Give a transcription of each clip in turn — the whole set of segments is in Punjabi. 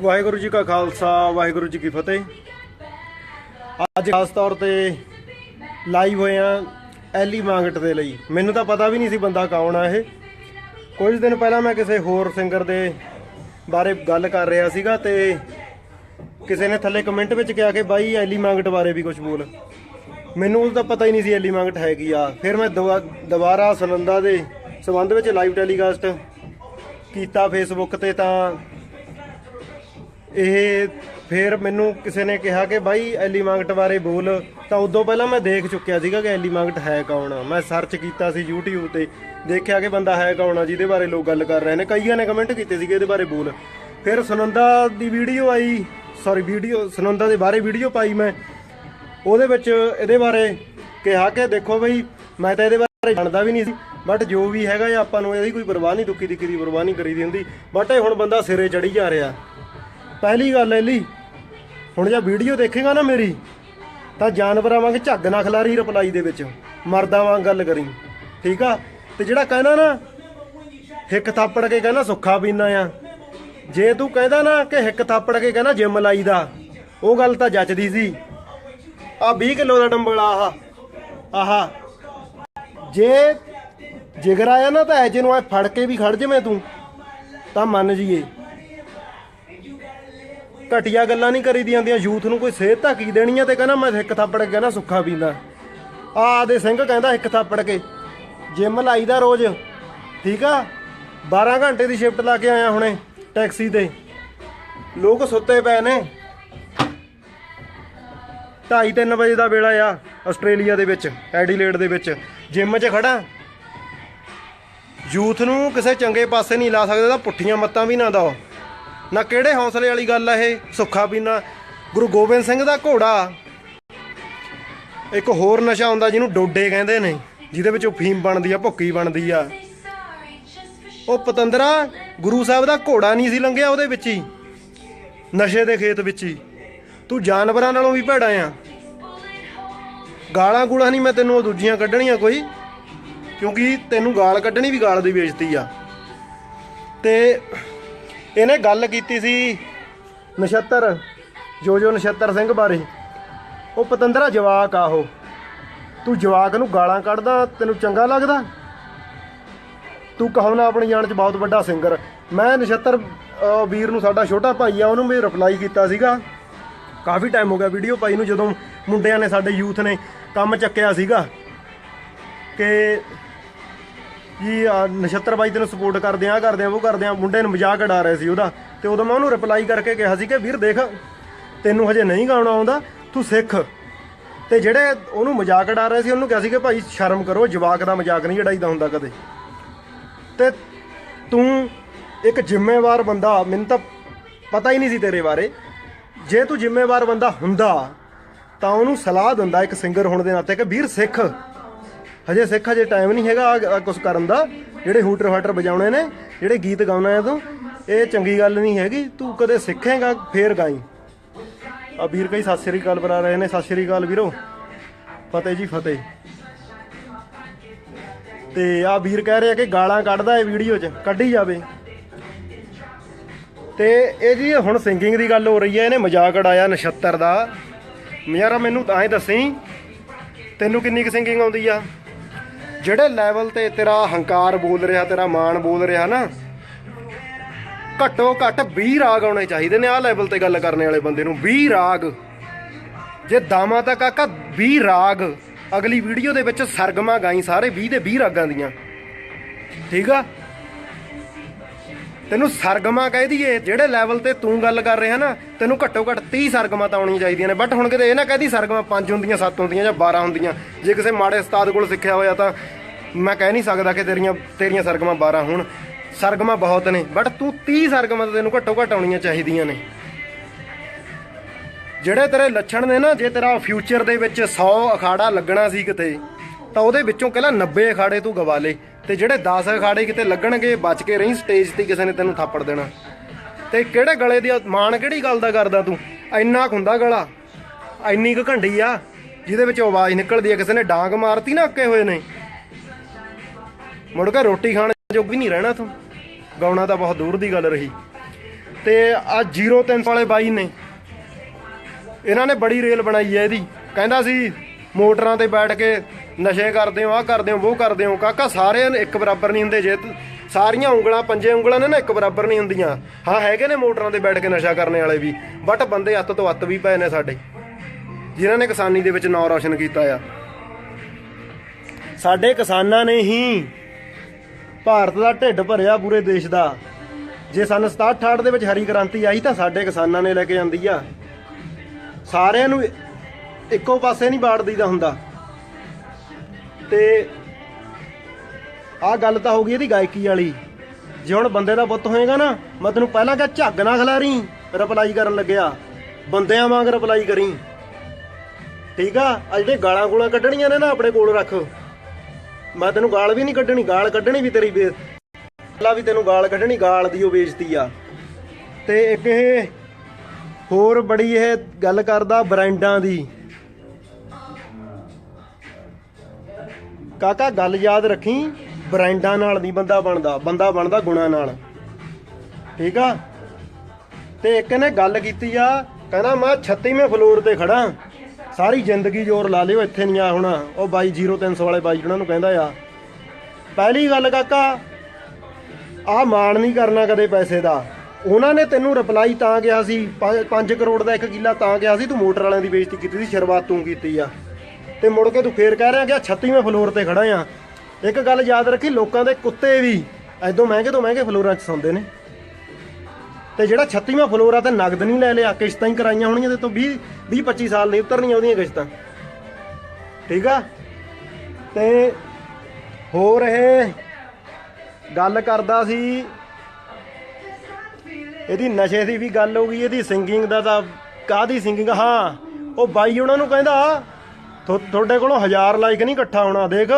ਵਾਹਿਗੁਰੂ ਜੀ ਕਾ ਖਾਲਸਾ, ਵਾਹਿਗੁਰੂ ਜੀ ਕੀ ਫਤਿਹ। ਅੱਜ ਖਾਸ ਤੌਰ ਤੇ ਲਾਈਵ ਹੋਏ ਆ ਐਲੀ ਮਾਂਗਟ ਦੇ ਲਈ। ਮੈਨੂੰ ਤਾਂ ਪਤਾ ਵੀ ਨਹੀਂ ਸੀ ਬੰਦਾ ਕੌਣ ਆ ਇਹ। ਕੁਝ ਦਿਨ ਪਹਿਲਾਂ ਮੈਂ ਕਿਸੇ ਹੋਰ ਸਿੰਗਰ ਦੇ ਬਾਰੇ ਗੱਲ ਕਰ ਰਿਹਾ ਸੀਗਾ ਤੇ ਕਿਸੇ ਨੇ ਥੱਲੇ ਕਮੈਂਟ ਵਿੱਚ ਕਿਹਾ ਕਿ ਬਾਈ ਐਲੀ ਮਾਂਗਟ ਬਾਰੇ ਵੀ ਕੁਝ ਬੋਲ। ਮੈਨੂੰ ਉਸ ਦਾ ਪਤਾ ਹੀ ਨਹੀਂ ਸੀ ਐਲੀ ਮਾਂਗਟ ਹੈਗੀ ਆ। ਫਿਰ ਮੈਂ ਦੁਬਾ- ਦੁਬਾਰਾ ਸੁਨੰਦਾ ਦੇ ਸੰਬੰਧ ਵਿੱਚ ਲਾਈਵ ਟੈਲੀਕਾਸਟ ਕੀਤਾ ਫੇਸਬੁੱਕ ਤੇ ਤਾਂ ਇਹ ਫਿਰ ਮੈਨੂੰ ਕਿਸੇ ਨੇ ਕਿਹਾ ਕਿ ਬਾਈ ਐਲੀ ਮਾਂਗਟ ਬਾਰੇ ਬੋਲ। ਤਾਂ ਉਦੋਂ ਪਹਿਲਾਂ ਮੈਂ ਦੇਖ ਚੁੱਕਿਆ ਸੀਗਾ ਕਿ ਐਲੀ ਮਾਂਗਟ ਹੈ ਕੌਣ? ਮੈਂ ਸਰਚ ਕੀਤਾ ਸੀ YouTube ਤੇ, ਦੇਖਿਆ ਕਿ ਬੰਦਾ ਹੈ ਕੌਣ ਆ, ਜਿਹਦੇ ਬਾਰੇ ਲੋਕ ਗੱਲ ਕਰ ਰਹੇ ਨੇ। ਕਈਆਂ ਨੇ ਕਮੈਂਟ ਕੀਤੇ ਸੀਗੇ ਇਹਦੇ ਬਾਰੇ ਬੋਲ। ਫਿਰ ਸੁਨੰਦਾ ਦੀ ਵੀਡੀਓ ਆਈ। ਸੌਰੀ ਵੀਡੀਓ ਸੁਨੰਦਾ ਦੇ ਬਾਰੇ ਵੀਡੀਓ ਪਾਈ ਮੈਂ। ਉਹਦੇ ਵਿੱਚ ਇਹਦੇ ਬਾਰੇ ਕਿਹਾ ਕਿ ਦੇਖੋ ਬਈ, ਮੈਂ ਤਾਂ ਇਹਦੇ ਬਾਰੇ ਜਾਣਦਾ ਵੀ ਨਹੀਂ ਸੀ। ਬਟ ਜੋ ਵੀ ਹੈਗਾ ਆਪਾਂ ਨੂੰ ਇਹਦੀ ਕੋਈ ਪਰਵਾਹ ਨਹੀਂ ਦੁੱਖੀ ਦੀ ਦੀ ਪਰਵਾਹ ਨਹੀਂ ਕਰੀਦੀ ਹੁੰਦੀ। ਬਟ ਇਹ ਹੁਣ ਬੰਦਾ ਸਿਰੇ ਚੜੀ ਜਾ ਰਿਹਾ। ਪਹਿਲੀ ਗੱਲ ਐ ਲਈ ਹੁਣ ਜੇ ਵੀਡੀਓ ਦੇਖੇਗਾ ਨਾ ਮੇਰੀ, ਤਾਂ ਜਾਨਵਰਾਂ ਵਾਂਗ ਝੱਗ ਨਾ ਖਲਾਰੀ ਰਿਪਲਾਈ ਦੇ ਵਿੱਚ, ਮਰਦਾਂ ਵਾਂਗ ਗੱਲ ਕਰੀ, ਠੀਕ ਆ? ਤੇ ਜਿਹੜਾ ਕਹਿੰਦਾ ਨਾ, ਹਿੱਕ ਥਾਪੜ ਕੇ ਕਹਿੰਦਾ ਸੁੱਖਾ ਪੀਣਾ ਆ, ਜੇ ਤੂੰ ਕਹਿੰਦਾ ਨਾ ਕਿ ਹਿੱਕ ਥਾਪੜ ਕੇ ਕਹਿੰਦਾ ਜਿਮ ਲਾਈਦਾ, ਉਹ ਗੱਲ ਤਾਂ ਜੱਚਦੀ ਸੀ। ਆ 20 ਕਿਲੋ ਦਾ ਡੰਬਲ ਆਹਾ ਆਹਾ। ਜੇ ਜਿਗਰ ਆਇਆ ਨਾ ਤਾਂ ਐਜੇ ਨੂੰ ਐ ਫੜ ਕੇ ਵੀ ਖੜ ਜਵੇਂ ਤੂੰ, ਤਾਂ ਮੰਨ ਜੀਏ ਘਟੀਆ ਗੱਲਾਂ ਨਹੀਂ ਕਰੀ ਕਰੀਦੀਆਂ ਹੁੰਦੀਆਂ। ਯੂਥ ਨੂੰ ਕੋਈ ਸੇਧ ਤਾਂ ਕੀ ਦੇਣੀ ਆ ਤੇ ਕਹਿੰਦਾ ਮੈਂ ਇੱਕ ਥੱਪੜ ਕੇ ਕਹਿੰਦਾ ਸੁੱਖਾ ਪੀਂਦਾ। ਆ ਦੇ ਸਿੰਘ ਕਹਿੰਦਾ ਇੱਕ ਥੱਪੜ ਕੇ। ਜਿਮ ਲਾਈਦਾ ਰੋਜ਼, ਠੀਕ ਆ? 12 ਘੰਟੇ ਦੀ ਸ਼ਿਫਟ ਲਾ ਕੇ ਆਇਆ ਹੁਣੇ, ਟੈਕਸੀ ਤੇ। ਲੋਕ ਸੁੱਤੇ ਪਏ ਨੇ। 2:30 ਵਜੇ ਦਾ ਵੇਲਾ ਆ ਆਸਟ੍ਰੇਲੀਆ ਦੇ ਵਿੱਚ, ਐਡੀਲੇਡ ਦੇ ਵਿੱਚ। ਜਿਮ 'ਚ ਖੜਾ ਯੂਥ ਨੂੰ ਕਿਸੇ ਚੰਗੇ ਪਾਸੇ ਨਹੀਂ ਲਾ ਸਕਦੇ ਤਾਂ ਪੁੱਠੀਆਂ ਮੱਤਾਂ ਵੀ ਨਾ ਦਿਓ। ਨਾ ਕਿਹੜੇ ਹੌਸਲੇ ਵਾਲੀ ਗੱਲ ਆ ਇਹ? ਸੁੱਖਾ ਪੀਣਾ ਗੁਰੂ ਗੋਬਿੰਦ ਸਿੰਘ ਦਾ ਘੋੜਾ। ਇੱਕ ਹੋਰ ਨਸ਼ਾ ਹੁੰਦਾ ਜਿਹਨੂੰ ਡੋਡੇ ਕਹਿੰਦੇ ਨੇ, ਜਿਹਦੇ ਵਿੱਚ ਫੀਮ ਬਣਦੀ ਆ, ਭੁੱਕੀ ਬਣਦੀ ਆ। ਉਹ ਪਤੰਦਰਾ, ਗੁਰੂ ਸਾਹਿਬ ਦਾ ਘੋੜਾ ਨਹੀਂ ਸੀ ਲੰਘਿਆ ਉਹਦੇ ਵਿੱਚ ਹੀ, ਨਸ਼ੇ ਦੇ ਖੇਤ ਵਿੱਚ ਹੀ। ਤੂੰ ਜਾਨਵਰਾਂ ਨਾਲੋਂ ਵੀ ਭੈੜਾ ਆ। ਗਾਲਾਂ ਗੂਲਾਂ ਨਹੀਂ ਮੈਂ ਤੈਨੂੰ ਉਹ ਦੂਜੀਆਂ ਕੱਢਣੀਆਂ ਕੋਈ, ਕਿਉਂਕਿ ਤੈਨੂੰ ਗਾਲ ਕੱਢਣੀ ਵੀ ਗਾਲ ਦੀ ਬੇਇੱਜ਼ਤੀ ਆ। ਤੇ ਇਹਨੇ ਗੱਲ ਕੀਤੀ ਸੀ ਨਛੱਤਰ, ਜੋ ਨਛੱਤਰ ਸਿੰਘ ਬਾਰੇ। ਉਹ ਪਤੰਦਰਾ ਜਵਾਕ ਆ ਉਹ। ਤੂੰ ਜਵਾਕ ਨੂੰ ਗਾਲਾਂ ਕੱਢਦਾ, ਤੈਨੂੰ ਚੰਗਾ ਲੱਗਦਾ? ਤੂੰ ਕਹੋ ਨਾ ਆਪਣੀ ਜਾਨ ਚ ਬਹੁਤ ਵੱਡਾ ਸਿੰਗਰ। ਮੈਂ ਨਛੱਤਰ ਵੀਰ ਨੂੰ ਸਾਡਾ ਛੋਟਾ ਭਾਈ ਆ, ਉਹਨੂੰ ਵੀ ਰਿਪਲਾਈ ਕੀਤਾ ਸੀਗਾ। ਕਾਫੀ ਟਾਈਮ ਹੋ ਗਿਆ ਵੀਡੀਓ ਪਾਈ ਨੂੰ ਜਦੋਂ ਮੁੰਡਿਆਂ ਨੇ ਸਾਡੇ ਯੂਥ ਨੇ ਕੰਮ ਚੱਕਿਆ ਸੀਗਾ। ਕਿ ਜੀ ਨਛੱਤਰ ਬਾਈ ਤੈਨੂੰ ਸਪੋਰਟ ਕਰਦੇ ਆ, ਆਹ ਕਰਦੇ ਆ, ਉਹ ਕਰਦੇ ਆ, ਮੁੰਡੇ ਨੂੰ ਮਜ਼ਾਕ ਉਡਾ ਰਹੇ ਸੀ ਉਹਦਾ। ਤੇ ਉਦੋਂ ਮੈਂ ਉਹਨੂੰ ਰਿਪਲਾਈ ਕਰਕੇ ਕਿਹਾ ਸੀ ਕਿ, ਵੀਰ ਦੇਖ, ਤੈਨੂੰ ਹਜੇ ਨਹੀਂ ਗਾਉਣਾ ਆਉਂਦਾ, ਤੂੰ ਸਿੱਖ। ਤੇ ਜਿਹੜੇ ਉਹਨੂੰ ਮਜ਼ਾਕ ਉਡਾ ਰਹੇ ਸੀ, ਉਹਨੂੰ ਕਿਹਾ ਸੀ ਕਿ ਭਾਈ ਸ਼ਰਮ ਕਰੋ, ਜਵਾਕ ਦਾ ਮਜ਼ਾਕ ਨਹੀਂ ਉਡਾਈਦਾ ਹੁੰਦਾ ਕਦੇ। ਤੇ ਤੂੰ ਇੱਕ ਜ਼ਿੰਮੇਵਾਰ ਬੰਦਾ, ਮੈਨੂੰ ਤਾਂ ਪਤਾ ਹੀ ਨਹੀਂ ਸੀ ਤੇਰੇ ਬਾਰੇ। ਜੇ ਤੂੰ ਜ਼ਿੰਮੇਵਾਰ ਬੰਦਾ ਹੁੰਦਾ, ਤਾਂ ਉਹਨੂੰ ਸਲਾਹ ਦਿੰਦਾ ਇੱਕ ਸਿੰਗਰ ਹੋਣ ਦੇ ਨਾਤੇ ਕਿ, ਵੀਰ ਸਿੱਖ ਹਜੇ ਸਿੱਖ ਹਜੇ ਟਾਈਮ ਨਹੀਂ ਹੈਗਾ ਕੁਝ ਕਰਨ ਦਾ। ਜਿਹੜੇ ਹੂਟਰ ਫਾਟਰ ਵਜਾਉਣੇ ਨੇ, ਜਿਹੜੇ ਗੀਤ ਗਾਉਣਾ ਹੈ ਤੂੰ, ਇਹ ਚੰਗੀ ਗੱਲ ਨਹੀਂ ਹੈਗੀ। ਤੂੰ ਕਦੇ ਸਿੱਖੇਗਾ, ਫੇਰ ਗਾਈ। ਆ ਵੀਰ ਕਈ ਸਤਿ ਸ੍ਰੀ ਅਕਾਲ ਬੁਲਾ ਰਹੇ ਨੇ। ਸਤਿ ਸ੍ਰੀ ਅਕਾਲ ਵੀਰੋ। ਫਤਿਹ ਜੀ, ਫਤਿਹ। ਤੇ ਆ ਵੀਰ ਕਹਿ ਰਿਹਾ ਕਿ ਗਾਲਾਂ ਕੱਢਦਾ ਇਹ ਵੀਡੀਓ 'ਚ, ਕੱਢੀ ਜਾਵੇ। ਤੇ ਇਹ ਜੀ ਹੁਣ ਸਿੰਗਿੰਗ ਦੀ ਗੱਲ ਹੋ ਰਹੀ ਹੈ, ਇਹਨੇ ਮਜ਼ਾਕ ਉਡਾਇਆ ਨਛੱਤਰ ਦਾ। ਯਾਰਾ ਮੈਨੂੰ ਤਾਂ ਹੀ ਦੱਸੀ, ਤੈਨੂੰ ਕਿੰਨੀ ਕੁ ਸਿੰਗਿੰਗ ਆਉਂਦੀ ਆ? ਜਿਹੜੇ ਲੈਵਲ ਤੇ ਤੇਰਾ ਹੰਕਾਰ ਬੋਲ ਰਿਹਾ, ਤੇਰਾ ਮਾਣ ਬੋਲ ਰਿਹਾ ਨਾ, ਘੱਟੋ ਘੱਟ 20 ਰਾਗ ਆਉਣੇ ਚਾਹੀਦੇ ਨੇ ਆਹ ਲੈਵਲ ਤੇ ਗੱਲ ਕਰਨ ਵਾਲੇ ਬੰਦੇ ਨੂੰ 20 ਰਾਗ। ਜੇ ਦਾਮਾ ਤਾਂ ਕਾਕਾ 20 ਰਾਗ, ਅਗਲੀ ਵੀਡੀਓ ਦੇ ਵਿੱਚ ਸਰਗਮਾ ਗਾਈ ਸਾਰੇ 20 ਦੇ 20 ਰਾਗਾਂ ਦੀਆਂ। ਠੀਕ ਆ? ਤੈਨੂੰ ਸਰਗਮਾ ਕਹਿ ਦਈਏ, ਜਿਹੜੇ ਲੈਵਲ ਤੇ ਤੂੰ ਗੱਲ ਕਰ ਰਿਹਾ ਨਾ, ਤੈਨੂੰ ਘੱਟੋ ਘੱਟ 30 ਸਰਗਮਾ ਤਾਂ ਆਉਣੀਆਂ ਚਾਹੀਦੀਆਂ ਨੇ। ਬਟ ਹੁਣ ਕਿਤੇ ਇਹ ਨਾ ਕਹਦੀ ਸਰਗਮਾ 5 ਹੁੰਦੀਆਂ 7 ਹੁੰਦੀਆਂ ਜਾਂ 12 ਹੁੰਦੀਆਂ। ਜੇ ਕਿਸੇ ਮਾੜੇ ਉਸਤਾਦ ਕੋਲ ਸਿੱਖਿਆ ਹੋਇਆ ਤਾਂ ਮੈਂ ਕਹਿ ਨਹੀਂ ਸਕਦਾ ਕਿ ਤੇਰੀਆਂ ਤੇਰੀਆਂ ਸਰਗਮਾਂ 12 ਹੋਣ। ਸਰਗਮਾਂ ਬਹੁਤ ਨੇ ਬਟ ਤੂੰ 30 ਸਰਗਮਾਂ ਤਾਂ ਤੈਨੂੰ ਘੱਟੋ ਘੱਟ ਆਉਣੀਆਂ ਚਾਹੀਦੀਆਂ ਨੇ। ਜਿਹੜੇ ਤੇਰੇ ਲੱਛਣ ਨੇ ਨਾ, ਜੇ ਤੇਰਾ ਫਿਊਚਰ ਦੇ ਵਿੱਚ 100 ਅਖਾੜਾ ਲੱਗਣਾ ਸੀ ਕਿਤੇ, ਤਾਂ ਉਹਦੇ ਵਿੱਚੋਂ ਕਹਿੰਦਾ 90 ਅਖਾੜੇ ਤੂੰ ਗਵਾ ਲੇ। ਤੇ ਜਿਹੜੇ 10 ਅਖਾੜੇ ਕਿਤੇ ਲੱਗਣਗੇ, ਬਚ ਕੇ ਰਹੀਂ ਸਟੇਜ ਤੇ ਕਿਸੇ ਨੇ ਤੈਨੂੰ ਥਾਪੜ ਦੇਣਾ। ਤੇ ਕਿਹੜੇ ਗਲੇ ਦੀ ਮਾਣ ਕਿਹੜੀ ਗੱਲ ਦਾ ਕਰਦਾ ਤੂੰ? ਇੰਨਾ ਕੁ ਹੁੰਦਾ ਗਲਾ। ਇੰਨੀ ਕੁ ਘੰਡੀ ਆ, ਜਿਹਦੇ ਵਿੱਚ ਆਵਾਜ਼ ਨਿਕਲਦੀ ਆ, ਕਿਸੇ ਨੇ ਡਾਂਗ ਮਾਰਤੀ ਨਾ ਅੱਕੇ ਹੋਏ ਨੇ। ਮੁੜ ਕੇ ਰੋਟੀ ਖਾਣ ਜੋਗ ਵੀ ਨਹੀਂ ਰਹਿਣਾ ਤੂੰ। ਗਾਉਣਾ ਤਾਂ ਬਹੁਤ ਦੂਰ ਦੀ ਗੱਲ ਰਹੀ। ਤੇ ਆ 03 ਵਾਲੇ ਬਾਈ ਨੇ। ਇਹਨਾਂ ਨੇ ਬੜੀ ਰੇਲ ਬਣਾਈ ਹੈ ਇਹਦੀ। ਕਹਿੰਦਾ ਸੀ, ਮੋਟਰਾਂ ਤੇ ਬੈਠ ਕੇ ਨਸ਼ੇ ਕਰਦੇ ਹੋ, ਆਹ ਕਰਦੇ ਹੋ, ਉਹ ਕਰਦੇ ਹੋ। ਕਾਕਾ ਸਾਰੇ ਇੱਕ ਬਰਾਬਰ ਨਹੀਂ ਹੁੰਦੇ। ਜੇ ਸਾਰੀਆਂ ਉਂਗਲਾਂ, ਪੰਜੇ ਉਂਗਲਾਂ ਨੇ ਨਾ ਇੱਕ ਬਰਾਬਰ ਨਹੀਂ ਹੁੰਦੀਆਂ। ਹਾਂ, ਹੈਗੇ ਨੇ ਮੋਟਰਾਂ ਤੇ ਬੈਠ ਕੇ ਨਸ਼ਾ ਕਰਨ ਵਾਲੇ ਵੀ। ਬਟ ਬੰਦੇ ਅੱਤ ਤੋਂ ਅੱਤ ਵੀ ਪਏ ਨੇ ਸਾਡੇ। ਜਿਨ੍ਹਾਂ ਨੇ ਕਿਸਾਨੀ ਦੇ ਵਿੱਚ ਨਾਂ ਰੌਸ਼ਨ ਕੀਤਾ ਆ। ਸਾਡੇ ਕਿਸਾਨਾਂ ਨੇ ਹੀ ਭਾਰਤ ਦਾ ਢਿੱਡ ਭਰਿਆ ਪੂਰੇ ਦੇਸ਼ ਦਾ। ਜੇ ਸਨ 67 ਦੇ ਵਿੱਚ ਹਰੀ ਕ੍ਰਾਂਤੀ ਆਈ ਤਾਂ ਸਾਡੇ ਕਿਸਾਨਾਂ ਨੇ ਲੈ ਕੇ ਆਂਦੀ ਆ। ਸਾਰਿਆਂ ਨੂੰ ਇੱਕੋ ਪਾਸੇ ਨਹੀਂ ਬਾੜ ਦਈਦਾ ਹੁੰਦਾ। ਤੇ ਆਹ ਗੱਲ ਤਾਂ ਹੋ ਗਈ ਇਹਦੀ ਗਾਇਕੀ ਵਾਲੀ। ਜੇ ਹੁਣ ਬੰਦੇ ਦਾ ਬੁੱਤ ਹੋਏਗਾ ਨਾ, ਮੈਂ ਤੈਨੂੰ ਪਹਿਲਾਂ ਕਿਹਾ ਝੱਗ ਨਾ ਖਿਲਾਰੀ, ਰਿਪਲਾਈ ਕਰਨ ਲੱਗਿਆ। ਬੰਦਿਆਂ ਵਾਂਗ ਰਿਪਲਾਈ ਕਰੀ। ਠੀਕ ਆ? ਆ ਜਿਹੜੇ ਗਾਲਾਂ ਗੂਲਾਂ ਕੱਢਣੀਆਂ ਨੇ ਨਾ ਆਪਣੇ ਕੋਲ ਰੱਖ। ਮੈਂ ਤੈਨੂੰ ਗਾਲ ਵੀ ਨਹੀਂ ਕੱਢਣੀ, ਗਾਲ ਕੱਢਣੀ ਵੀ ਤੇਰੀ ਬੇ ਲਾ ਵੀ ਤੈਨੂੰ ਗਾਲ ਕੱਢਣੀ, ਗਾਲ ਦੀ ਉਹ ਬੇਇੱਜ਼ਤੀ ਆ। ਤੇ ਇੱਕ ਇਹ ਹੋਰ ਬੜੀ ਇਹ ਗੱਲ ਕਰਦਾ ਬ੍ਰਾਂਡਾਂ ਦੀ। ਕਾਕਾ, ਗੱਲ ਯਾਦ ਰੱਖੀ, ਬ੍ਰਾਂਡਾਂ ਨਾਲ ਨਹੀਂ ਬੰਦਾ ਬਣਦਾ ਬੰਦਾ ਬਣਦਾ ਗੁਣਾਂ ਨਾਲ। ਠੀਕ ਆ? ਤੇ ਇੱਕ ਨੇ ਗੱਲ ਕੀਤੀ ਆ, ਕਹਿੰਦਾ ਮੈਂ 36ਵੇਂ ਫਲੋਰ ਤੇ ਖੜਾ ਸਾਰੀ ਜ਼ਿੰਦਗੀ ਜ਼ੋਰ ਲਾ ਲਿਓ ਇੱਥੇ ਨਹੀਂ ਆ ਹੁਣ। ਉਹ ਬਾਈ 0300 ਵਾਲੇ ਬਾਈ ਉਹਨਾਂ ਨੂੰ ਕਹਿੰਦਾ ਆ। ਪਹਿਲੀ ਗੱਲ ਕਾਕਾ, ਆ ਮਾਣ ਨਹੀਂ ਕਰਨਾ ਕਦੇ ਪੈਸੇ ਦਾ। ਉਹਨਾਂ ਨੇ ਤੈਨੂੰ ਰਿਪਲਾਈ ਤਾਂ ਕਿਹਾ ਸੀ 5 ਕਰੋੜ ਦਾ ਇੱਕ ਕਿੱਲਾ ਤਾਂ ਕਿਹਾ ਸੀ, ਤੂੰ ਮੋਟਰ ਵਾਲਿਆਂ ਦੀ ਬੇਇੱਜ਼ਤੀ ਕੀਤੀ ਸੀ, ਸ਼ੁਰੂਆਤ ਤੂੰ ਕੀਤੀ ਆ। ਤੇ ਮੁੜ ਕੇ ਤੂੰ ਫੇਰ ਕਹਿ ਰਿਹਾ ਕਿ 36ਵੇਂ ਫਲੋਰ ਤੇ ਖੜਾ ਆ। ਇੱਕ ਗੱਲ ਯਾਦ ਰੱਖੀ, ਲੋਕਾਂ ਦੇ ਕੁੱਤੇ ਵੀ। ਐਦੋਂ ਮਹਿੰਗੇ ਤੋਂ ਮਹਿੰਗੇ ਫਲੋਰਾਂ 'ਚ ਸੌਂਦੇ ਨੇ। ਤੇ ਜਿਹੜਾ 36ਵਾਂ ਫਲੋਰ ਆ ਤੇ ਨਗਦ ਨਹੀਂ ਲੈ ਲਿਆ, ਕਿਸ਼ਤਾਂ ਹੀ ਕਰਾਈਆਂ ਹੋਣੀਆਂ ਤੇ ਤੋਂ 20 20 25 ਸਾਲ ਨਹੀਂ ਉਤਰਨੀਆਂ ਉਹਦੀਆਂ ਕਿਸ਼ਤਾਂ। ਠੀਕ ਆ? ਤੇ ਹੋਰ ਇਹ ਗੱਲ ਕਰਦਾ ਸੀ, ਇਹਦੀ ਨਸ਼ੇ ਦੀ ਵੀ ਗੱਲ ਹੋ ਗਈ, ਇਹਦੀ ਸਿੰਗਿੰਗ ਦਾ ਤਾਂ ਕਾਦੀ ਸਿੰਗਿੰਗ ਹਾਂ, ਉਹ ਬਾਈ ਉਹਨਾਂ ਨੂੰ ਕਹਿੰਦਾ ਤੁਹਾਡੇ ਕੋਲੋਂ ਹਜ਼ਾਰ ਲਾਈਕ ਨਹੀਂ ਇਕੱਠਾ ਹੋਣਾ, ਦੇਖ।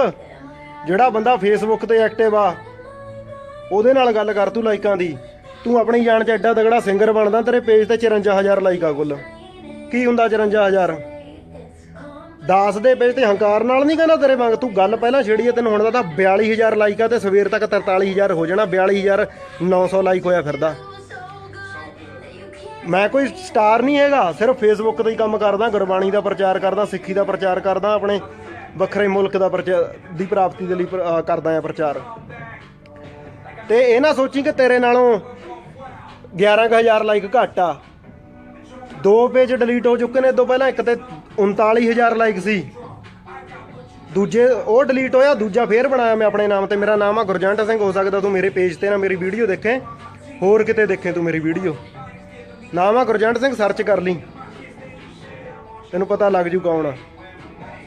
ਜਿਹੜਾ ਬੰਦਾ ਫੇਸਬੁੱਕ ਤੇ ਐਕਟਿਵ ਆ, ਉਹਦੇ ਨਾਲ ਗੱਲ ਕਰ ਤੂੰ ਲਾਈਕਾਂ ਦੀ। ਤੂੰ ਆਪਣੀ ਜਾਨ ਚ ਐਡਾ ਤਗੜਾ ਸਿੰਗਰ ਬਣਦਾ, ਤੇਰੇ ਪੇਜ ਤੇ 54000 ਲਾਈਕ ਆ ਕੁੱਲ। ਕੀ ਹੁੰਦਾ 54000 10 ਦੇ ਪੇਜ ਤੇ ਹੰਕਾਰ ਨਾਲ ਨਹੀਂ ਕਹਿੰਦਾ ਤੇਰੇ ਵਾਂਗ, ਤੂੰ ਗੱਲ ਪਹਿਲਾਂ ਛੇੜੀ ਐ ਤੈਨੂੰ ਹੁਣ ਤਾਂ 42000 ਲਾਈਕ ਆ ਤੇ ਸਵੇਰ ਤੱਕ 43000 ਹੋ ਜਾਣਾ 42900 ਲਾਈਕ ਹੋਇਆ ਫਿਰਦਾ। ਮੈਂ ਕੋਈ ਸਟਾਰ ਨਹੀਂ ਹੈਗਾ, ਸਿਰਫ ਫੇਸਬੁੱਕ ਤੇ ਹੀ ਕੰਮ ਕਰਦਾ, ਗੁਰਬਾਣੀ ਦਾ ਪ੍ਰਚਾਰ ਕਰਦਾ, ਸਿੱਖੀ ਦਾ ਪ੍ਰਚਾਰ ਕਰਦਾ, ਆਪਣੇ ਵੱਖਰੇ ਮੁਲਕ ਦਾ ਪ੍ਰਚਾਰ ਦੀ ਪ੍ਰਾਪਤੀ ਦੇ ਲਈ ਕਰਦਾ ਆ ਪ੍ਰਚਾਰ। ਤੇ ਇਹ ਨਾ ਸੋਚੀ ਕਿ ਤੇਰੇ ਨਾਲੋਂ 11000 ਲਾਈਕ ਘੱਟ ਆ। ਦੋ ਪੇਜ ਡਿਲੀਟ ਹੋ ਚੁੱਕੇ ਨੇ ਤੋਂ ਪਹਿਲਾਂ ਇੱਕ ਤੇ 39000 ਲਾਈਕ ਸੀ। ਦੂਜੇ ਉਹ ਡਿਲੀਟ ਹੋਇਆ, ਦੂਜਾ ਫੇਰ ਬਣਾਇਆ ਮੈਂ ਆਪਣੇ ਨਾਮ ਤੇ। ਮੇਰਾ ਨਾਮ ਆ ਗੁਰਜੰਟ ਸਿੰਘ, ਹੋ ਸਕਦਾ ਤੂੰ ਮੇਰੇ ਪੇਜ ਤੇ ਨਾ ਮੇਰੀ ਵੀਡੀਓ ਦੇਖੇ। ਹੋਰ ਕਿਤੇ ਦੇਖੇ ਤੂੰ ਮੇਰੀ ਵੀਡੀਓ ਨਾਮ ਆ ਗੁਰਜੰਟ ਸਿੰਘ ਸਰਚ ਕਰ ਲਈ। ਤੈਨੂੰ ਪਤਾ ਲੱਗ ਜੂ ਕੌਣ ਆ।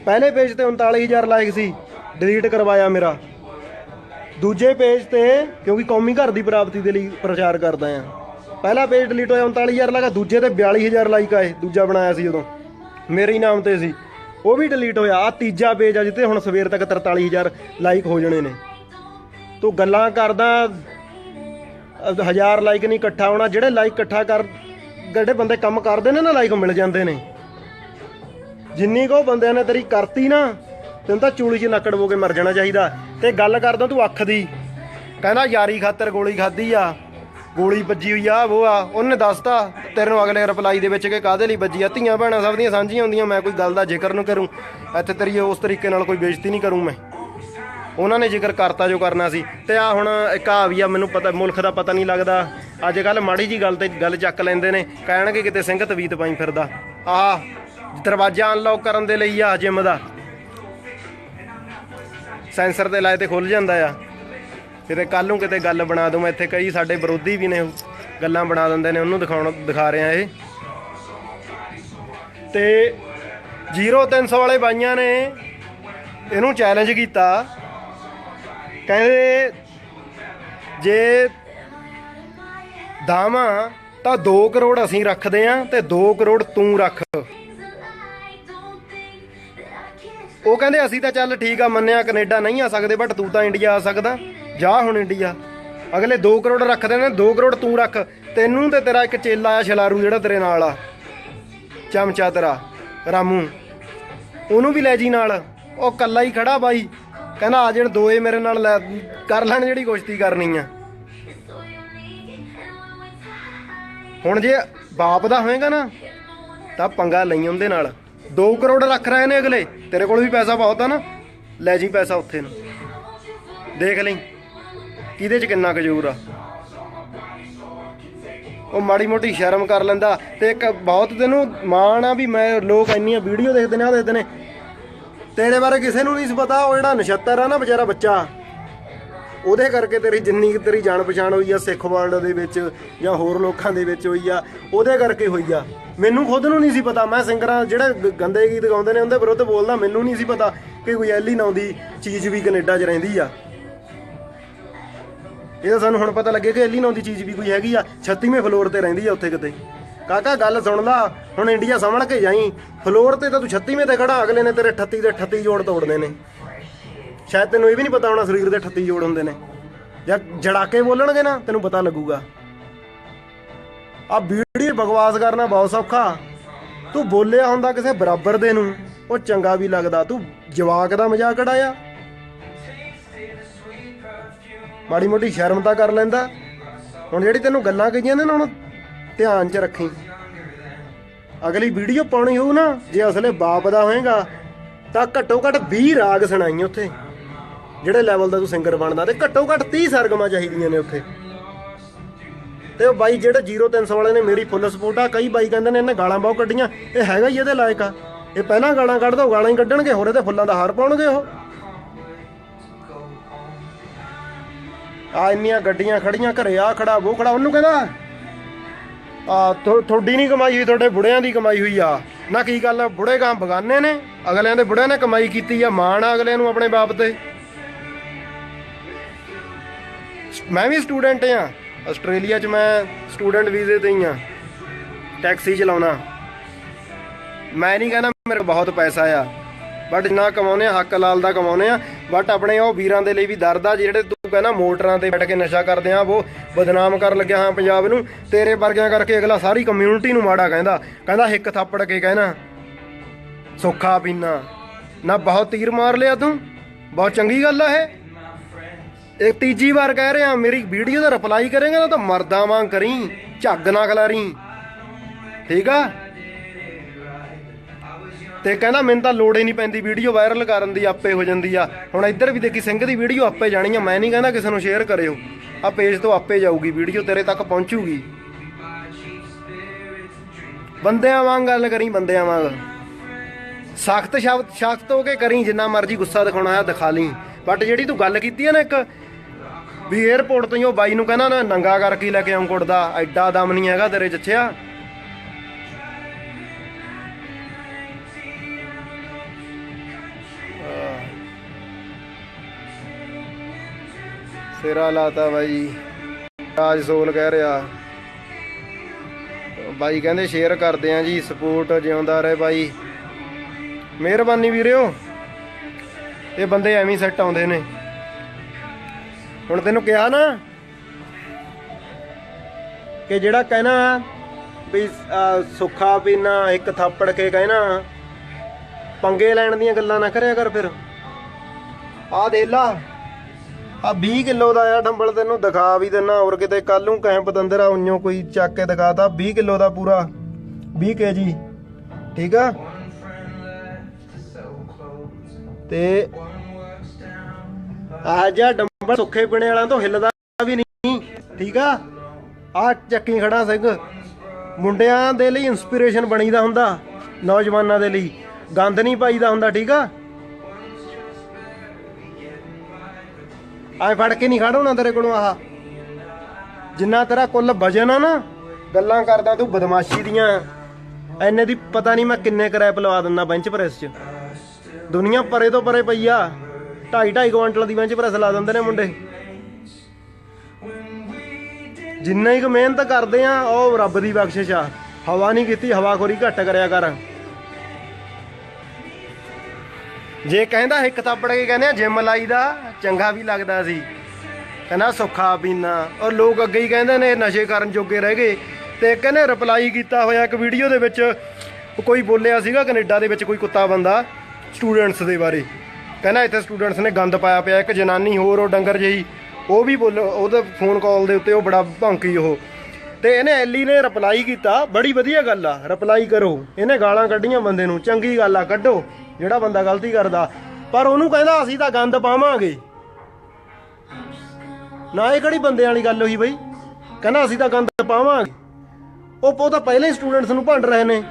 ਪਹਿਲੇ ਪੇਜ ਤੇ 39000 ਲਾਈਕ ਸੀ ਡਿਲੀਟ ਕਰਵਾਇਆ ਮੇਰਾ। ਦੂਜੇ ਪੇਜ ਤੇ, ਕਿਉਂਕਿ ਕੌਮੀ ਘਰ ਦੀ ਪ੍ਰਾਪਤੀ ਦੇ ਲਈ ਪ੍ਰਚਾਰ ਕਰਦਾ ਆ। ਪਹਿਲਾ ਪੇਜ ਡਿਲੀਟ ਹੋਇਆ 39000 ਲਗਾ, ਦੂਜੇ ਤੇ 42000 ਲਾਈਕ ਆਏ, ਦੂਜਾ ਬਣਾਇਆ ਸੀ ਉਦੋਂ ਮੇਰੇ ਹੀ ਨਾਮ ਤੇ ਸੀ। ਉਹ ਵੀ ਡਿਲੀਟ ਹੋਇਆ। ਆ ਤੀਜਾ ਪੇਜ ਆ ਜਿੱਤੇ ਹੁਣ ਸਵੇਰ ਤੱਕ 43000 ਲਾਈਕ ਹੋ ਜਾਣੇ ਨੇ। ਤੂੰ ਗੱਲਾਂ ਕਰਦਾ ਹਜ਼ਾਰ ਲਾਈਕ ਨਹੀਂ ਇਕੱਠਾ ਹੋਣਾ, ਜਿਹੜੇ ਲਾਈਕ ਇਕੱਠਾ ਕਰ, ਜਿਹੜੇ ਬੰਦੇ ਕੰਮ ਕਰਦੇ ਨੇ ਨਾ ਲਾਈਕ ਮਿਲ ਜਾਂਦੇ ਨੇ। ਜਿੰਨੀ ਕੋ ਬੰਦਿਆਂ ਨੇ ਤੇਰੀ ਕਰਤੀ ਨਾ, ਤੈਨੂੰ ਤਾਂ ਚੂਲੀ 'ਚ ਨੱਕੜ ਬੋ ਕੇ ਮਰ ਜਾਣਾ ਚਾਹੀਦਾ। ਤੇ ਗੱਲ ਕਰਦਾ ਤੂੰ ਅੱਖ ਦੀ। ਕਹਿੰਦਾ ਯਾਰੀ ਖਾਤਰ ਗੋਲੀ ਖਾਦੀ ਆ। ਗੋਲੀ ਵੱਜੀ ਹੋਈ ਆ, ਉਹ ਆ, ਉਹਨੇ ਦੱਸਤਾ ਤੇਰੇ ਨੂੰ ਅਗਲੇ ਰਿਪਲਾਈ ਦੇ ਵਿੱਚ ਕਿ ਕਾਦੇ ਲਈ ਵੱਜੀ ਆ। ਧੀਆਂ ਭੈਣਾਂ ਸਭ ਦੀਆਂ ਸਾਂਝੀਆਂ ਹੁੰਦੀਆਂ, ਮੈਂ ਕੋਈ ਗੱਲ ਦਾ ਜ਼ਿਕਰ ਨੂੰ ਕਰੂੰ। ਇੱਥੇ ਤੇਰੀ ਉਸ ਤਰੀਕੇ ਨਾਲ ਕੋਈ ਬੇਇੱਜ਼ਤੀ ਨਹੀਂ ਕਰੂੰ ਮੈਂ। ਉਹਨਾਂ ਨੇ ਜ਼ਿਕਰ ਕਰਤਾ ਜੋ ਕਰਨਾ ਸੀ। ਤੇ ਆ ਹੁਣ ਇੱਕ ਆ ਵੀ ਆ, ਮੈਨੂੰ ਪਤਾ ਮੁਲਕ ਦਾ ਪਤਾ ਨਹੀਂ ਲੱਗਦਾ। ਅੱਜ ਕੱਲ ਮਾੜੀ ਜੀ ਗੱਲ ਤੇ ਗੱਲ ਚੱਕ ਲੈਂਦੇ ਨੇ। ਕਹਿਣਗੇ ਕਿਤੇ ਸਿੰਘ ਤਵੀਤ ਪਾਈ ਫਿਰਦਾ। ਆਹ, ਦਰਵਾਜ਼ਾ ਅਨਲੌਕ ਕਰਨ ਦੇ ਲਈ ਆ ਜਿਮ ਦਾ। ਸੈਂਸਰ ਤੇ ਲਾਏ ਤੇ ਖੁੱਲ ਜਾਂਦਾ ਆ। ਕਿਤੇ ਕੱਲ ਨੂੰ ਕਿਤੇ ਗੱਲ ਬਣਾ ਦੂੰ ਮੈਂ ਇੱਥੇ ਕਈ ਸਾਡੇ ਵਿਰੋਧੀ ਵੀ ਨੇ ਗੱਲਾਂ ਬਣਾ ਦਿੰਦੇ ਨੇ, ਉਹਨੂੰ ਦਿਖਾਉਣ, ਦਿਖਾ ਰਿਹਾ ਇਹ। ਤੇ 0300 ਵਾਲੇ ਬਾਈਆਂ ਨੇ ਇਹਨੂੰ ਚੈਲੰਜ ਕੀਤਾ। ਕਹਿੰਦੇ ਜੇ ਦਾਵਾ ਤਾਂ 2 ਕਰੋੜ ਅਸੀਂ ਰੱਖਦੇ ਆਂ ਤੇ 2 ਕਰੋੜ ਤੂੰ ਰੱਖ। ਉਹ ਕਹਿੰਦੇ ਅਸੀਂ ਤਾਂ ਚੱਲ ਠੀਕ ਆ, ਮੰਨਿਆ ਕੈਨੇਡਾ ਨਹੀਂ ਆ ਸਕਦੇ, ਬਟ ਤੂੰ ਤਾਂ ਇੰਡੀਆ ਆ ਸਕਦਾ। ਜਾ ਹੁਣ ਇੰਡੀਆ। ਅਗਲੇ 2 ਕਰੋੜ ਰੱਖਦੇ ਨੇ 2 ਕਰੋੜ ਤੂੰ ਰੱਖ। ਤੈਨੂੰ ਤੇ ਤੇਰਾ ਇੱਕ ਚੇਲਾ ਆ ਛਲਾਰੂ ਜਿਹੜਾ ਤੇਰੇ ਨਾਲ ਆ। ਚਮਚਾ ਤੇਰਾ, ਰਾਮੂ। ਉਹਨੂੰ ਵੀ ਲੈ ਜੀ ਨਾਲ। ਉਹ ਕੱਲਾ ਹੀ ਖੜਾ ਬਾਈ। ਕਹਿੰਦਾ, ਆ ਜਣ ਦੋਏ ਮੇਰੇ ਨਾਲ ਲੈ, ਕਰ ਲੈਣ ਜਿਹੜੀ ਕੁਸ਼ਤੀ ਕਰਨੀ ਆ। ਹੁਣ ਜੇ ਬਾਪ ਦਾ ਹੋਏਗਾ ਨਾ, ਤਾਂ ਪੰਗਾ ਲਈ ਉਹਦੇ ਨਾਲ। 2 ਕਰੋੜ ਰੱਖ ਰਹੇ ਨੇ ਅਗਲੇ। ਤੇਰੇ ਕੋਲ ਵੀ ਪੈਸਾ ਬਹੁਤ ਆ ਨਾ। ਲੈ ਜੀ ਪੈਸਾ ਉੱਥੇ ਨੂੰ। ਦੇਖ ਲਈ। ਕਿਹਦੇ ਚ ਕਿੰਨਾ ਕਜੂਰ ਆ? ਉਹ ਮਾੜੀ ਮੋਟੀ ਸ਼ਰਮ ਕਰ ਲੈਂਦਾ ਤੇ ਇੱਕ ਬਹੁਤ ਤੈਨੂੰ ਮਾਣ ਆ ਵੀ ਮੈਂ ਲੋਕ ਇੰਨੀਆਂ ਵੀਡੀਓ ਦੇਖਦੇ ਨੇ ਆ ਦੇਖਦੇ ਨੇ। ਤੇਰੇ ਬਾਰੇ ਕਿਸੇ ਨੂੰ ਨਹੀਂ ਸੀ ਪਤਾ, ਉਹ ਜਿਹੜਾ ਨਛੱਤਰ ਆ ਨਾ ਵਿਚਾਰਾ ਬੱਚਾ, ਉਹਦੇ ਕਰਕੇ ਤੇਰੀ ਜਿੰਨੀ ਕੁ ਤੇਰੀ ਜਾਣ ਪਛਾਣ ਹੋਈ ਆ, ਸਿੱਖ ਵਰਲਡ ਦੇ ਵਿੱਚ ਜਾਂ ਹੋਰ ਲੋਕਾਂ ਦੇ ਵਿੱਚ ਹੋਈ ਆ, ਉਹਦੇ ਕਰਕੇ ਹੋਈ ਆ। ਮੈਨੂੰ ਖੁਦ ਨੂੰ ਨਹੀਂ ਸੀ ਪਤਾ, ਮੈਂ ਸਿੰਗਰਾਂ, ਜਿਹੜੇ ਗੰਦੇ ਗੀਤ ਗਾਉਂਦੇ ਨੇ, ਉਹਦੇ ਵਿਰੁੱਧ ਬੋਲਦਾ, ਮੈਨੂੰ ਨਹੀਂ ਸੀ ਪਤਾ ਕਿ ਕੋਈ ਐਲੀ ਨਾਂ ਦੀ ਚੀਜ਼ ਵੀ ਕੈਨੇਡਾ 'ਚ ਰਹਿੰਦੀ ਆ। ਇਹ ਤਾਂ ਸਾਨੂੰ ਹੁਣ ਪਤਾ ਲੱਗੇ ਕਿ ਐਲੀ ਨਾਂ ਦੀ ਚੀਜ਼ ਵੀ ਕੋਈ ਹੈਗੀ ਆ 36ਵੇਂ ਫਲੋਰ ਤੇ ਰਹਿੰਦੀ ਆ ਉੱਥੇ ਕਿਤੇ। ਕਾਕਾ, ਗੱਲ ਸੁਣ ਲਾ, ਹੁਣ ਇੰਡੀਆ ਸਾਹਮਣ ਕੇ ਜਾਈ, ਫਲੋਰ ਤੇ ਤਾਂ ਤੂੰ 36ਵੇਂ ਤੇ ਖੜਾ, ਅਗਲੇ ਨੇ ਤੇਰੇ 38 ਦੇ 38 ਜੋੜ ਤੋੜਨੇ ਨੇ। ਸ਼ਾਇਦ ਤੈਨੂੰ ਇਹ ਵੀ ਨਹੀਂ ਪਤਾ ਹੋਣਾ ਸਰੀਰ ਦੇ 38 ਜੋੜ ਹੁੰਦੇ ਨੇ। ਜਾਂ ਜੜਾਕੇ ਬੋਲਣਗੇ ਨਾ, ਤੈਨੂੰ ਪਤਾ ਲੱਗੂਗਾ। ਆ ਵੀਡੀਓ ਬਕਵਾਸ ਕਰਨਾ ਬਹੁਤ ਸੌਖਾ। ਤੂੰ ਬੋਲਿਆ ਹੁੰਦਾ ਕਿਸੇ ਬਰਾਬਰ ਦੇ ਨੂੰ, ਉਹ ਚੰਗਾ ਵੀ ਲੱਗਦਾ। ਤੂੰ ਜਵਾਕ ਦਾ ਮਜ਼ਾਕ ਉਡਾਇਆ। ਮਾੜੀ ਮੋਟੀ ਸ਼ਰਮ ਤਾਂ ਕਰ ਲੈਂਦਾ। ਹੁਣ ਜਿਹੜੀ ਤੈਨੂੰ ਗੱਲਾਂ ਕਹੀਆਂ ਨੇ ਨਾ, ਹੁਣ ਧਿਆਨ 'ਚ ਰੱਖੀ। ਅਗਲੀ ਵੀਡੀਓ ਪਾਉਣੀ ਹੋਊ ਨਾ, ਜੇ ਅਸਲੇ ਬਾਪ ਦਾ ਹੋਏਗਾ, ਤਾਂ ਘੱਟੋ ਘੱਟ 20 ਰਾਗ ਸੁਣਾਈ ਉੱਥੇ। ਜਿਹੜੇ ਲੈਵਲ ਦਾ ਤੂੰ ਸਿੰਗਰ ਬਣਦਾ, ਤੇ ਘੱਟੋ ਘੱਟ 30 ਸਰਗਮਾਂ ਚਾਹੀਦੀਆਂ ਨੇ ਉੱਥੇ। ਤੇ ਉਹ ਬਾਈ ਜਿਹੜੇ 0300 ਵਾਲੇ ਨੇ, ਮੇਰੀ ਫੁੱਲ ਸਪੋਰਟ ਆ, ਕਈ ਬਾਈ ਕਹਿੰਦੇ ਨੇ ਇਹਨੇ ਗਾਲਾਂ ਬਹੁਤ ਕੱਢੀਆਂ। ਇਹ ਹੈਗਾ ਹੀ ਇਹਦੇ ਲਾਇਕ ਆ। ਇਹ ਪਹਿਲਾਂ ਗਾਲਾਂ ਕੱਢ ਦੋ ਗਾਲਾਂ ਹੀ ਕੱਢਣਗੇ, ਹੋਰ ਇਹਦੇ ਫੁੱਲਾਂ ਦਾ ਹਾਰ ਪਾਉਣਗੇ ਉਹ। ਆ ਇੰਨੀਆਂ ਗੱਡੀਆਂ ਖੜੀਆਂ ਘਰੇ ਆ ਖੜਾ ਉਹ ਖੜਾ ਉਹਨੂੰ ਕਹਿੰਦਾ ਆ ਤੁਹਾਡੀ ਨਹੀਂ ਕਮਾਈ ਹੋਈ ਤੁਹਾਡੇ ਬੁੜਿਆਂ ਦੀ ਕਮਾਈ ਹੋਈ ਆ। ਨਾ ਕੀ ਗੱਲ ਆ, ਬੁੜੇ ਗਾਂ ਬਗਾਨੇ ਨੇ ਅਗਲਿਆਂ ਦੇ ਬੁੜਿਆਂ ਨੇ ਕਮਾਈ ਕੀਤੀ ਆ ਮਾਣ ਆ ਅਗਲਿਆਂ ਨੂੰ ਆਪਣੇ ਬਾਪ ਤੇ। ਮੈਂ ਵੀ ਸਟੂਡੈਂਟ ਆ ਆਸਟ੍ਰੇਲੀਆ 'ਚ ਮੈਂ ਸਟੂਡੈਂਟ ਵੀਜ਼ੇ ਤੇ ਹੀ ਆ ਟੈਕਸੀ ਚਲਾਉਣਾ। ਮੈਂ ਨਹੀਂ ਕਹਿੰਦਾ ਮੇਰੇ ਕੋਲ ਬਹੁਤ ਪੈਸਾ ਆ ਬਟ ਨਾ ਕਮਾਉਨੇ ਆ ਹੱਕ ਲਾਲ ਦਾ ਕਮਾਉਨੇ ਆ ਬਟ ਆਪਣੇ ਉਹ ਵੀਰਾਂ ਦੇ ਲਈ ਵੀ ਦਰਦ ਆ ਜਿਹੜੇ ਕਹਿੰਦਾ ਮੋਟਰਾਂ ਤੇ ਬੈਠ ਕੇ ਨਸ਼ਾ ਕਰਦੇ ਆ ਉਹ ਬਦਨਾਮ ਕਰਨ ਲੱਗਿਆ ਹਾਂ ਪੰਜਾਬ ਨੂੰ। ਤੇਰੇ ਵਰਗਿਆਂ ਕਰਕੇ ਅਗਲਾ ਸਾਰੀ ਕਮਿਊਨਿਟੀ ਨੂੰ ਮਾੜਾ ਕਹਿੰਦਾ। ਕਹਿੰਦਾ ਹਿੱਕ ਥਾਪੜ ਕੇ ਕਹਿਣਾ, ਸੁੱਖਾ ਪੀਣਾ ਨਾ ਬਹੁਤ ਤੀਰ ਮਾਰ ਲਿਆ ਤੂੰ, ਬਹੁਤ ਚੰਗੀ ਗੱਲ ਆ ਇਹ। ਇਹ ਤੀਜੀ ਵਾਰ ਕਹਿ ਰਿਹਾ, ਮੇਰੀ ਵੀਡੀਓ ਦਾ ਰਿਪਲਾਈ ਕਰੇਗਾ ਨਾ ਤਾਂ ਮਰਦਾ ਵਾਂਗ ਕਰੀ, ਝੱਗ ਨਾ ਖਲਾਰੀ। ਠੀਕ ਆ? ਤੇ ਕਹਿੰਦਾ ਮੈਨੂੰ ਤਾਂ ਲੋੜ ਹੀ ਨਹੀਂ ਪੈਂਦੀ, ਵੀਡੀਓ ਵਾਇਰਲ ਕਰਨ ਦੀ, ਆਪੇ ਹੋ ਜਾਂਦੀ ਆ। ਹੁਣ ਇੱਧਰ ਵੀ ਦੇਖੀ, ਸਿੰਘ ਦੀ ਵੀਡੀਓ ਆਪੇ ਜਾਣੀ ਆ, ਮੈਂ ਨਹੀਂ ਕਹਿੰਦਾ ਕਿਸੇ ਨੂੰ ਸ਼ੇਅਰ ਕਰਿਓ। ਆ ਪੇਜ ਤੋਂ ਆਪੇ ਜਾਊਗੀ, ਵੀਡੀਓ ਤੇਰੇ ਤੱਕ ਪਹੁੰਚੂਗੀ। ਬੰਦਿਆਂ ਵਾਂਗ ਗੱਲ ਕਰੀ, ਬੰਦਿਆਂ ਵਾਂਗ। ਸਖਤ ਸ਼ਬਦ ਸਖਤ ਹੋ ਕੇ ਕਰੀ, ਜਿੰਨਾ ਮਰਜ਼ੀ ਗੁੱਸਾ ਦਿਖਾਉਣਾ ਹੈ ਦਿਖਾ ਲਈ। ਬਟ ਜਿਹੜੀ ਤੂੰ ਗੱਲ ਕੀਤੀ ਆ ਨਾ ਇੱਕ, ਵੀ 에어ਪੋਰਟ ਤੋਂ ਹੀ ਉਹ ਬਾਈ ਨੂੰ ਕਹਿੰਦਾ ਨਾ, ਨੰਗਾ ਕਰਕੇ ਲੈ ਕੇ ਆਉਂ ਕੁੜਦਾ ਐਡਾ ਦਮ ਨਹੀਂ ਹੈਗਾ ਤੇਰੇ ਚੱਛਿਆ ਸਿਰਾ ਲਾਤਾ ਬਾਈ। ਰਾਜ ਸੋਲ ਕਹਿ ਰਿਹਾ। ਬਾਈ ਕਹਿੰਦੇ ਸ਼ੇਅਰ ਕਰਦੇ ਆ ਜੀ ਸਪੋਰਟ ਜਿਉਂਦਾ ਰਹੇ ਬਾਈ। ਮਿਹਰਬਾਨੀ ਵੀਰਿਓ। ਇਹ ਬੰਦੇ ਐਵੇਂ ਸੈੱਟ ਆਉਂਦੇ ਨੇ। ਹੁਣ ਤੈਨੂੰ ਕਿਹਾ ਨਾ ਕਿ ਜਿਹੜਾ ਕਹਿਣਾ ਵੀ ਆਹ, ਸੁੱਖਾ ਪੀਣਾ ਇੱਕ ਥਾਪੜ ਕੇ ਕਹਿਣਾ ਪੰਗੇ ਲੈਣ ਦੀਆਂ ਗੱਲਾਂ ਨਾ ਕਰਿਆ ਕਰ ਫਿਰ। ਆ ਦੇ ਲਾ। ਆ 20 ਕਿਲੋ ਦਾ ਆ ਡੰਬਲ ਤੈਨੂੰ ਦਿਖਾ ਵੀ ਦਿੰਨਾ, ਹੋਰ ਕਿਤੇ ਕੱਲ ਨੂੰ ਕੈਂਪ ਪਤੰਦਰ ਆ ਉਈਓ ਕੋਈ ਚੱਕ ਕੇ ਦਿਖਾਤਾ 20 ਕਿਲੋ ਦਾ ਪੂਰਾ 20 ਕੇਜੀ, ਠੀਕ ਆ? ਤੇ ਆ ਜਾ ਡੰਬਲ ਸੁੱਖੇ ਪੀਣੇ ਵਾਲਿਆਂ ਤੋਂ ਹਿੱਲਦਾ ਵੀ ਨਹੀਂ, ਠੀਕ ਆ? ਆ ਚੱਕੀ ਖੜਾ ਸਿੰਘ, ਮੁੰਡਿਆਂ ਦੇ ਲਈ ਇਨਸਪੀਰੇਸ਼ਨ ਬਣੀਦਾ ਹੁੰਦਾ, ਨੌਜਵਾਨਾਂ ਦੇ ਲਈ, ਗੰਦ ਨਹੀਂ ਪਾਈਦਾ ਹੁੰਦਾ, ਠੀਕ ਆ? ਆਏ ਫੜ ਕੇ ਨਹੀਂ ਖੜਾਉਣਾ ਤੇਰੇ ਕੋਲੋਂ ਆਹ। ਜਿੰਨਾ ਤੇਰਾ ਕੁੱਲ ਵਜਨ ਆ ਨਾ, ਗੱਲਾਂ ਕਰਦਾ ਤੂੰ ਬਦਮਾਸ਼ੀ ਦੀਆਂ। ਐਨੇ ਦੀ ਪਤਾ ਨਹੀਂ ਮੈਂ ਕਿੰਨੇ ਕਰੈਪ ਲਵਾ ਦਿੰਦਾ ਬੈਂਚ ਪ੍ਰੈਸ 'ਚ। ਦੁਨੀਆ ਪਰੇ ਤੋਂ ਪਰੇ ਪਈ ਆ। ਢਾਈ ਢਾਈ ਕੁਆਂਟਲ ਦੀ ਬੈਂਚ ਪ੍ਰੈਸ ਲਾ ਦਿੰਦੇ ਨੇ ਮੁੰਡੇ। ਜਿੰਨਾ ਹੀ ਕੁ ਮਿਹਨਤ ਕਰਦੇ ਆ, ਉਹ ਰੱਬ ਦੀ ਬਖਸ਼ਿਸ਼ ਆ। ਹਵਾ ਨਹੀਂ ਕੀਤੀ ਹਵਾ ਖੋਰੀ ਘੱਟ ਕਰਿਆ ਕਰ। ਜੇ ਕਹਿੰਦਾ ਇੱਕ ਥੱਪੜ ਕੇ ਕਹਿੰਦੇ ਆ ਜਿਮ ਲਾਈਦਾ ਚੰਗਾ ਵੀ ਲੱਗਦਾ ਸੀ। ਕਹਿੰਦਾ ਸੁੱਖਾ ਪੀਣਾ ਔਰ ਲੋਕ ਅੱਗੇ ਹੀ ਕਹਿੰਦੇ ਨੇ, ਨਸ਼ੇ ਕਰਨ ਜੋਗੇ ਰਹਿ ਗਏ। ਤੇ ਕਹਿੰਦੇ ਰਿਪਲਾਈ ਕੀਤਾ ਹੋਇਆ ਇੱਕ ਵੀਡੀਓ ਦੇ ਵਿੱਚ ਕੋਈ ਬੋਲਿਆ ਸੀਗਾ ਕੈਨੇਡਾ ਦੇ ਵਿੱਚ ਕੋਈ ਕੁੱਤਾ ਬੰਦਾ ਸਟੂਡੈਂਟਸ ਦੇ ਬਾਰੇ। ਕਹਿੰਦਾ ਇੱਥੇ ਸਟੂਡੈਂਟਸ ਨੇ ਗੰਦ ਪਾਇਆ ਪਿਆ, ਇੱਕ ਜਨਾਨੀ ਹੋਰ, ਉਹ ਡੰਗਰ ਜਿਹੀ, ਉਹ ਵੀ ਬੋਲ ਉਹਦੇ ਫੋਨ ਕਾਲ ਦੇ ਉੱਤੇ ਉਹ ਬੜਾ ਭੌਂਕੀ ਉਹ। ਤੇ ਇਹਨੇ ਐਲੀ ਨੇ ਰਿਪਲਾਈ ਕੀਤਾ, ਬੜੀ ਵਧੀਆ ਗੱਲ ਆ ਰਿਪਲਾਈ ਕਰੋ। ਇਹਨੇ ਗਾਲਾਂ ਕੱਢੀਆਂ ਬੰਦੇ ਨੂੰ, ਚੰਗੀ ਗੱਲ ਆ, ਕੱਢੋ। ਜਿਹੜਾ ਬੰਦਾ ਗਲਤੀ ਕਰਦਾ। ਪਰ ਉਹਨੂੰ ਕਹਿੰਦਾ, ਅਸੀਂ ਤਾਂ ਗੰਦ ਪਾਵਾਂਗੇ। ਨਾ ਇਹ ਕਿਹੜੀ ਬੰਦਿਆਂ ਵਾਲੀ ਗੱਲ ਹੋਈ ਬਈ? ਕਹਿੰਦਾ, ਅਸੀਂ ਤਾਂ ਗੰਦ ਪਾਵਾਂਗੇ। ਉਹ ਉਹ ਤਾਂ ਪਹਿਲੇ ਹੀ ਸਟੂਡੈਂਟਸ ਨੂੰ ਭੰਡ ਰਹੇ ਨੇ।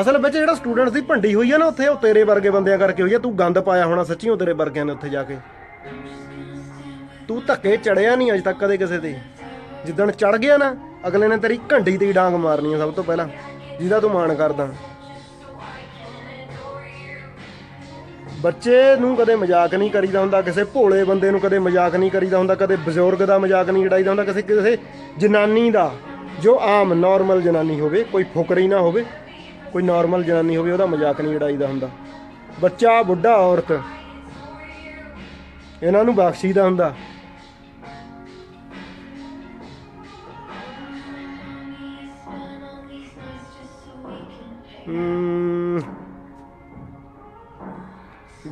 ਅਸਲ ਵਿੱਚ ਜਿਹੜਾ ਸਟੂਡੈਂਟਸ ਦੀ ਭੰਡੀ ਹੋਈ ਆ ਨਾ, ਉੱਥੇ ਉਹ ਤੇਰੇ ਵਰਗੇ ਬੰਦਿਆਂ ਕਰਕੇ ਹੋਈ ਆ। ਤੂੰ ਗੰਦ ਪਾਇਆ ਹੋਣਾ ਸੱਚੀ ਉਹ ਤੇਰੇ ਵਰਗਿਆਂ ਨੇ ਉੱਥੇ ਜਾ ਕੇ। ਤੂੰ ਧੱਕੇ ਚੜਿਆ ਨਹੀਂ ਅਜੇ ਤੱਕ ਕਦੇ ਕਿਸੇ ਤੇ। ਜਿੱਦਣ ਚੜ ਗਿਆ ਨਾ, ਅਗਲੇ ਨੇ ਤੇਰੀ ਘੰਡੀ ਤੇ ਡਾਂਗ ਮਾਰਨੀ ਆ ਸਭ ਤੋਂ ਪਹਿਲਾਂ। ਜਿਹਦਾ ਤੂੰ ਮਾਣ ਕਰਦਾ। ਬੱਚੇ ਨੂੰ ਕਦੇ ਮਜ਼ਾਕ ਨਹੀਂ ਕਰੀਦਾ ਹੁੰਦਾ, ਕਿਸੇ ਭੋਲੇ ਬੰਦੇ ਨੂੰ ਕਦੇ ਮਜ਼ਾਕ ਨਹੀਂ ਕਰੀਦਾ ਹੁੰਦਾ, ਕਦੇ ਬਜ਼ੁਰਗ ਦਾ ਮਜ਼ਾਕ ਨਹੀਂ ਉਡਾਈਦਾ ਹੁੰਦਾ, ਕਿਸੇ ਕਿਸੇ ਜਨਾਨੀ ਦਾ, ਜੋ ਆਮ ਨਾਰਮਲ ਜਨਾਨੀ ਹੋਵੇ, ਕੋਈ ਫੁਕਰੀ ਨਾ ਹੋਵੇ, ਕੋਈ ਨਾਰਮਲ ਜਨਾਨੀ ਹੋਵੇ, ਉਹਦਾ ਮਜ਼ਾਕ ਨਹੀਂ ਉਡਾਈਦਾ ਹੁੰਦਾ। ਬੱਚਾ, ਬੁੱਢਾ, ਔਰਤ, ਇਹਨਾਂ ਨੂੰ ਬਖਸ਼ੀਦਾ ਹੁੰਦਾ।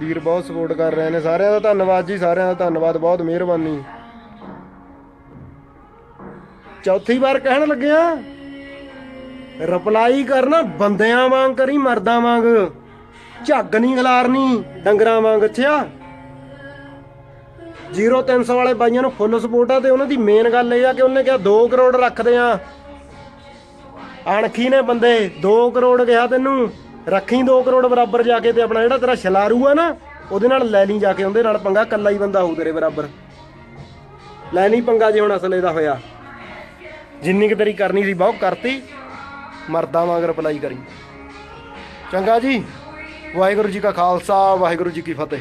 ਵੀਰ ਬਹੁਤ ਸਪੋਰਟ ਕਰ ਰਹੇ ਨੇ। ਸਾਰਿਆਂ ਦਾ ਧੰਨਵਾਦ ਜੀ, ਸਾਰਿਆਂ ਦਾ ਧੰਨਵਾਦ, ਬਹੁਤ ਮਿਹਰਬਾਨੀ। ਚੌਥੀ ਵਾਰ ਕਹਿਣ ਲੱਗਿਆ ਰਿਪਲਾਈ ਕਰਨਾ, ਬੰਦਿਆਂ ਵਾਂਗ ਕਰੀ, ਮਰਦਾਂ ਵਾਂਗ। ਝੱਗ ਨਹੀਂ ਖਲਾਰਨੀ ਡੰਗਰਾਂ ਵਾਂਗ ਅੱਛਾ 0300 ਵਾਲੇ ਬਾਈਆਂ ਨੂੰ ਫੁੱਲ ਸਪੋਰਟ ਆ ਤੇ ਉਹਨਾਂ ਦੀ ਮੇਨ ਗੱਲ ਇਹ ਆ ਕਿ ਉਹਨੇ ਕਿਹਾ 2 ਕਰੋੜ ਰੱਖਦੇ ਆ। ਅਣਖੀ ਨੇ ਬੰਦੇ 2 ਕਰੋੜ ਕਿਹਾ ਤੈਨੂੰ। ਰੱਖੀ 2 ਕਰੋੜ ਬਰਾਬਰ ਜਾ ਕੇ ਤੇ ਆਪਣਾ ਜਿਹੜਾ ਤੇਰਾ ਛਲਾਰੂ ਆ ਨਾ, ਉਹਦੇ ਨਾਲ ਲੈ ਲਈ ਜਾ ਕੇ ਉਹਦੇ ਨਾਲ ਪੰਗਾ ਕੱਲਾ ਹੀ ਬੰਦਾ ਹੋਊ ਤੇਰੇ ਬਰਾਬਰ। ਲੈ ਨਹੀਂ ਪੰਗਾ ਜੇ ਹੁਣ ਅਸਲੇ ਦਾ ਹੋਇਆ। ਜਿੰਨੀ ਕਿ ਤੇਰੀ ਕਰਨੀ ਸੀ ਬਹੁਤ ਕਰਤੀ, ਮਰਦਾਂ ਵਾਂਗ ਰਿਪਲਾਈ ਕਰੀ। ਚੰਗਾ ਜੀ, ਵਾਹਿਗੁਰੂ ਜੀ ਕਾ ਖਾਲਸਾ, ਵਾਹਿਗੁਰੂ ਜੀ ਕੀ ਫਤਿਹ।